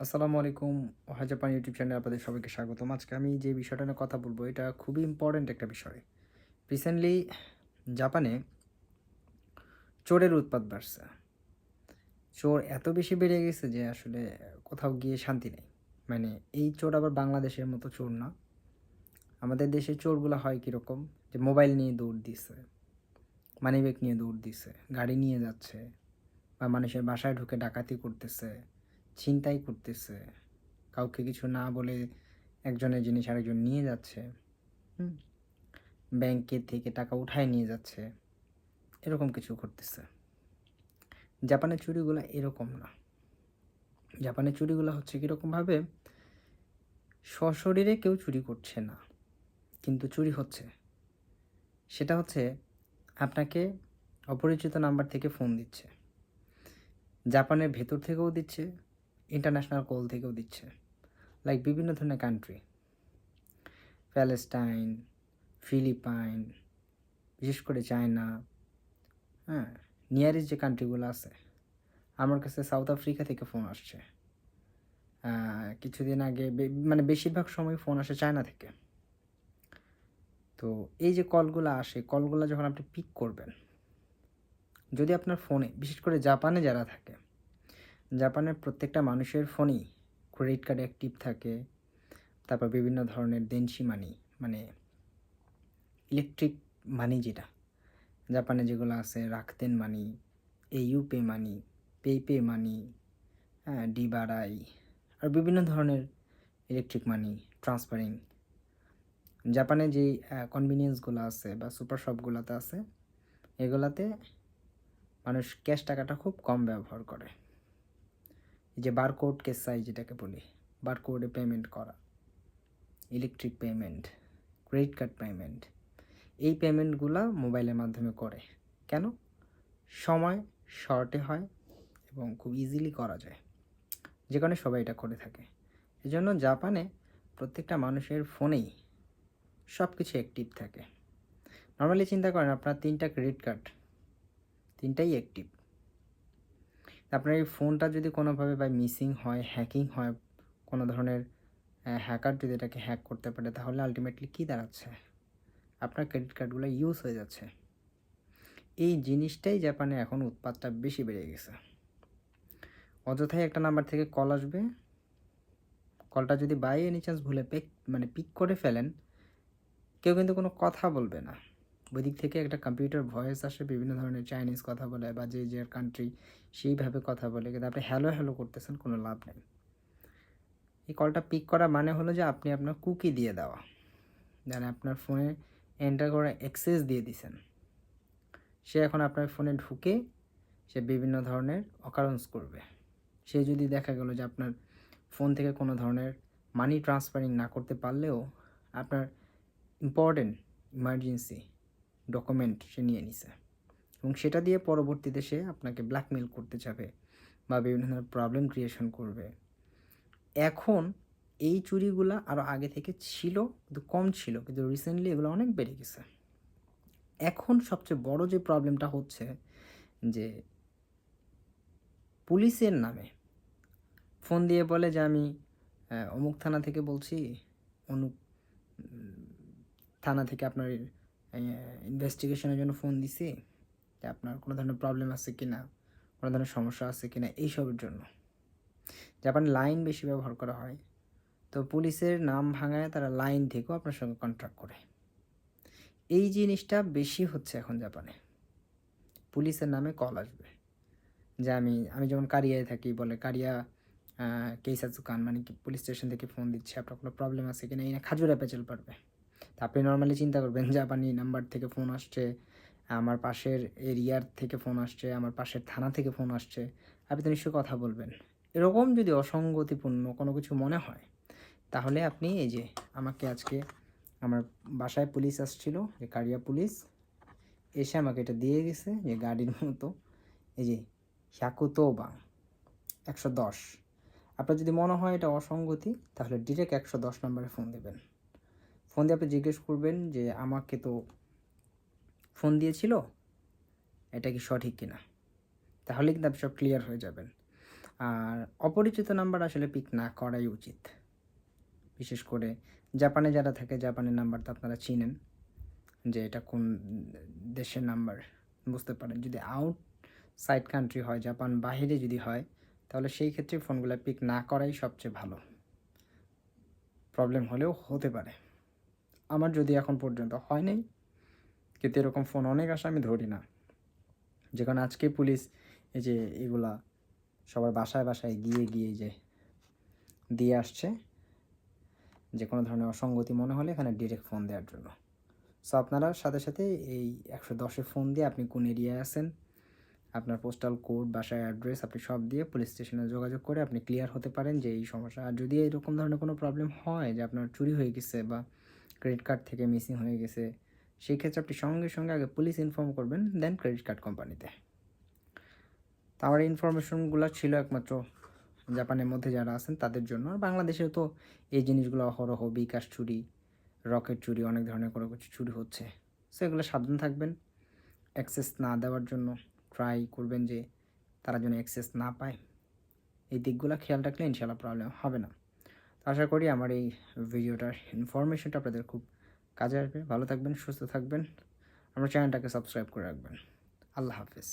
আসসালামু আলাইকুম ওহা Japan YouTube চ্যানেলে আপনাদের সবাইকে স্বাগতম। আজকে আমি যে বিষয়টা নিয়ে কথা বলব, এটা খুবই ইম্পর্ট্যান্ট একটা বিষয়। রিসেন্টলি জাপানে চোরের উৎপাত বাড়ছে। চোর এত বেশি বেড়ে গেছে যে আসলে কোথাও গিয়ে শান্তি নেই। মানে এই চোর আবার বাংলাদেশের মতো চোর না। আমাদের দেশে চোরগুলো হয় কীরকম? যে মোবাইল নিয়ে দৌড় দিছে মানিব্যাগ নিয়ে দৌড় দিছে, গাড়ি নিয়ে যাচ্ছে, বা মানুষের বাসায় ঢুকে ডাকাতি করতেছে। ছিনতাই করতেছে। কাউকে কিছু না বলে একজনের জিনিস আরেকজন নিয়ে যাচ্ছে। ব্যাংকের থেকে টাকা উঠায় নিয়ে যাচ্ছে। এরকম কিছু করতেছে। জাপানের চুরিগুলো এরকম না। জাপানের চুরিগুলো হচ্ছে কীরকমভাবে সশরীরে কেউ চুরি করছে না। কিন্তু চুরি হচ্ছে। সেটা হচ্ছে আপনাকে অপরিচিত নাম্বার থেকে ফোন দিচ্ছে। জাপানের ভেতর থেকেও দিচ্ছে। ইন্টারন্যাশনাল কল থেকেও দিচ্ছে। লাইক বিভিন্ন ধরনের কান্ট্রি প্যালেস্টাইন ফিলিপাইন বিশেষ করে চায়না হ্যাঁ নিয়ারেস্ট যে কান্ট্রিগুলো আছে। আমার কাছে সাউথ আফ্রিকা থেকে ফোন আসছে। কিছুদিন আগে মানে বেশিরভাগ সময় ফোন আসে চায়না থেকে। তো এই যে কলগুলো আসে কলগুলো যখন আপনি পিক করবেন, যদি আপনার ফোনে বিশেষ করে জাপানে যারা থাকে জাপানের প্রত্যেকটা মানুষের ফোনেই ক্রেডিট কার্ড অ্যাক্টিভ থাকে, তারপর বিভিন্ন ধরনের দেনশি মানি মানে ইলেকট্রিক মানি যেটা। জাপানে যেগুলো আছে রাখতেন মানি ইউপে মানি পে পে মানি হ্যাঁ ডিবারাই আর বিভিন্ন ধরনের ইলেকট্রিক মানি ট্রান্সফারিং জাপানে যেই কনভিনিয়েন্সগুলো আছে বা সুপার শপগুলোতে আছে, এগুলাতে মানুষ ক্যাশ টাকাটা খুব কম ব্যবহার করে। এই যে বারকোড কেসাই যেটাকে বলি বারকোডে পেমেন্ট করা electric payment credit card payment এই পেমেন্টগুলো মোবাইলের মাধ্যমে করে। কেন? সময় শর্টে হয় এবং খুব ইজিলি করা যায়। যে কারণে সবাই এটা করে থাকে। এজন্য জাপানে প্রত্যেকটা মানুষের ফোনেই সব কিছু অ্যাক্টিভ থাকে। নর্মালি চিন্তা করেন, আপনার তিনটা ক্রেডিট কার্ড তিনটাই অ্যাক্টিভ আপনার এই ফোনটা যদি কোনোভাবে বা মিসিং হয় হ্যাকিং হয়, কোনো ধরনের হ্যাকার যদি এটাকে হ্যাক করতে পারে, তাহলে আলটিমেটলি কী দাঁড়াচ্ছে? আপনার ক্রেডিট কার্ডগুলো ইউজ হয়ে যাচ্ছে। এই জিনিসটাই জাপানে এখন উৎপাদটা বেশি বেড়ে গেছে। অযথাই একটা নাম্বার থেকে কল আসবে। কলটা যদি বাই এনি চান্স ভুলে পেক মানে পিক করে ফেলেন, কেউ কিন্তু কোনো কথা বলবে না। ওই দিক থেকে একটা কম্পিউটার ভয়েস আসে, বিভিন্ন ধরনের চাইনিজ কথা বলে বা যে যে কান্ট্রি সেইভাবে কথা বলে। কিন্তু আপনি হ্যালো হ্যালো করতেছেন, কোনো লাভ নেই। এই কলটা পিক করা মানে হলো যে আপনি আপনার কুকি দিয়ে দেওয়া। মানে আপনার ফোনে এন্টার করে অ্যাক্সেস দিয়ে দিছেন। সে এখন আপনার ফোনে ঢুকে সে বিভিন্ন ধরনের অকারেন্স করবে। সে যদি দেখা গেল যে আপনার ফোন থেকে কোনো ধরনের মানি ট্রান্সফারিং না করতে পারলেও আপনার ইম্পর্টেন্ট ইমার্জেন্সি ডকুমেন্ট সে নিয়ে নিছে। এবং সেটা দিয়ে পরবর্তীতে সে আপনাকে ব্ল্যাকমেল করতে যাবে বা বিভিন্ন ধরনের প্রবলেম ক্রিয়েশন করবে। এখন এই চুরিগুলা আরও আগে থেকে ছিল, কিন্তু কম ছিল, কিন্তু রিসেন্টলি এগুলো অনেক বেড়ে গেছে। এখন সবচেয়ে বড় যে প্রবলেমটা হচ্ছে যে পুলিশের নামে ফোন দিয়ে বলে যে আমি অমুক থানা থেকে বলছি অনুক থানা থেকে আপনার ইনভেস্টিগেশনের জন্য ফোন দিছি যে আপনার কোনো ধরনের প্রবলেম আছে কি না কোনো ধরনের সমস্যা আছে কি না এইসবের জন্য। জাপানে লাইন বেশি ব্যবহার করা হয়, তো পুলিশের নাম ভাঙায় তারা লাইন থেকেও আপনার সঙ্গে কন্ট্রাক্ট করে। এই জিনিসটা বেশি হচ্ছে এখন জাপানে। পুলিশের নামে কল আসবে। যে আমি আমি যেমন কারিয়ায় থাকি, বলে কারিয়া কেসাচুকান মানে কি, পুলিশ স্টেশন থেকে ফোন দিচ্ছে, আপনার কোনো প্রবলেম আছে কি না এই না খাজুরা পেঁচাল পারবে। তা আপনি নর্মালি চিন্তা করবেন, জাপানি নাম্বার থেকে ফোন আসছে, আমার পাশের এরিয়ার থেকে ফোন আসছে, আমার পাশের থানা থেকে ফোন আসছে, আপনি তো নিশ্চয়ই কথা বলবেন। এরকম যদি অসঙ্গতিপূর্ণ কোনো কিছু মনে হয়, তাহলে আপনি এই যে আমাকে আজকে আমার বাসায় পুলিশ আসছিল, যে কারিয়া পুলিশ এসে আমাকে এটা দিয়ে গেছে, যে গাড়ির মতো, এই যে হ্যাকুতোবা একশো দশ। আপনার যদি মনে হয় এটা অসঙ্গতি, তাহলে ডিরেক্ট একশো দশ নম্বরে ফোন দেবেন। ফোন দিয়ে আপনি জিজ্ঞেস করবেন যে আমাকে তো ফোন দিয়েছিল, এটা কি সঠিক কিনা? তাহলে কিন্তু আপনি সব ক্লিয়ার হয়ে যাবেন। আর অপরিচিত নাম্বার আসলে পিক না করাই উচিত। বিশেষ করে জাপানে যারা থাকে, জাপানের নাম্বার তো আপনারা চিনেন যে এটা কোন দেশের নাম্বার বুঝতে পারেন। যদি আউট সাইড কান্ট্রি হয়, জাপান বাহিরে যদি হয়, তাহলে সেই ক্ষেত্রে ফোনগুলো পিক না করাই সবচেয়ে ভালো। প্রবলেম হলেও হতে পারে। আমার যদি এখন পর্যন্ত হয় নাই, কিন্তু এরকম ফোন অনেক আসে, আমি ধরি না। যে কারণে আজকে পুলিশ এই যে এগুলা সবার বাসায় বাসায় গিয়ে গিয়ে যে দিয়ে আসছে, যে কোনো ধরনের অসঙ্গতি মনে হলে এখানে ডিরেক্ট ফোন দেওয়ার জন্য। সো আপনারা সাথে সাথে এই একশো দশে ফোন দিয়ে আপনি কোন এরিয়ায় আছেন, আপনার পোস্টাল কোড বাসায় অ্যাড্রেস আপনি সব দিয়ে পুলিশ স্টেশনে যোগাযোগ করে আপনি ক্লিয়ার হতে পারেন যে এই সমস্যা। আর যদি এরকম ধরনের কোনো প্রবলেম হয়, যে আপনার চুরি হয়ে গেছে বা ক্রেডিট কার্ড থেকে মিসিং হয়ে গেছে, সেই ক্ষেত্রে আপনি সঙ্গে সঙ্গে আগে পুলিশ ইনফর্ম করবেন দেন ক্রেডিট কার্ড কোম্পানিতে তো। আমার ইনফরমেশনগুলো ছিল একমাত্র জাপানের মধ্যে যারা আছেন তাদের জন্য। আর বাংলাদেশেও তো এই জিনিসগুলো অহরহ, বিকাশ চুরি, রকেট চুরি, অনেক ধরনের কোনো কিছু চুরি হচ্ছে। সো এগুলো সাবধান থাকবেন। অ্যাক্সেস না দেওয়ার জন্য ট্রাই করবেন যে তারা যেন অ্যাক্সেস না পায়। এই দিকগুলো খেয়াল রাখলে ইনশাল্লাহ প্রবলেম হবে না। আশা করি আমার এই ভিডিওটার ইনফরমেশনটা আপনাদের খুব কাজে আসবে। ভালো থাকবেন, সুস্থ থাকবেন। আমার চ্যানেলটাকে সাবস্ক্রাইব করে রাখবেন। আল্লাহ হাফিজ।